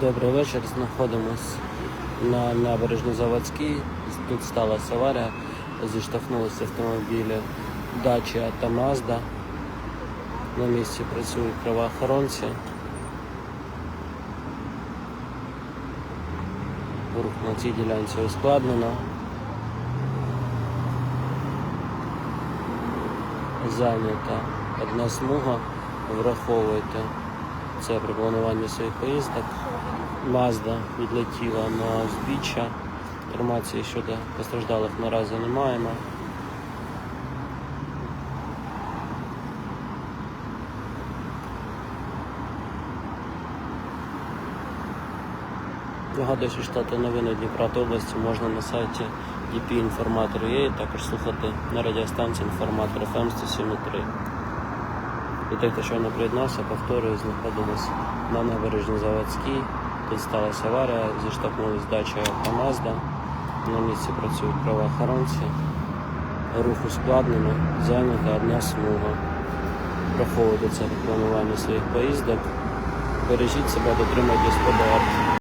Добрий вечір. Знаходимось на набережній Заводській. Тут сталася аварія. Зіштовхнулися автомобілі Dacia та Mazda. На місці працюють правоохоронці. Рух на цій ділянці ускладнено. Зайнята одна смуга. Враховуйте це при плануванні своїх поїздок. Мазда відлетіла на узбіччя. Інформації щодо постраждалих наразі не маємо. Нагадую, що читати новини Дніпра та області можна на сайті DP Інформатор є, також слухати на радіостанції Інформатор FM 107.3. І той, хто щойно приєднався, повторюю, знаходимося на набережній Заводській. Тут сталася аварія, зіштовхнулася дача та Мазда. На місці працюють правоохоронці. Рух ускладнено, зайнята одна смуга. Враховуйте це плануванні своїх поїздок. Бережіть себе, дотримуйтесь ПДР.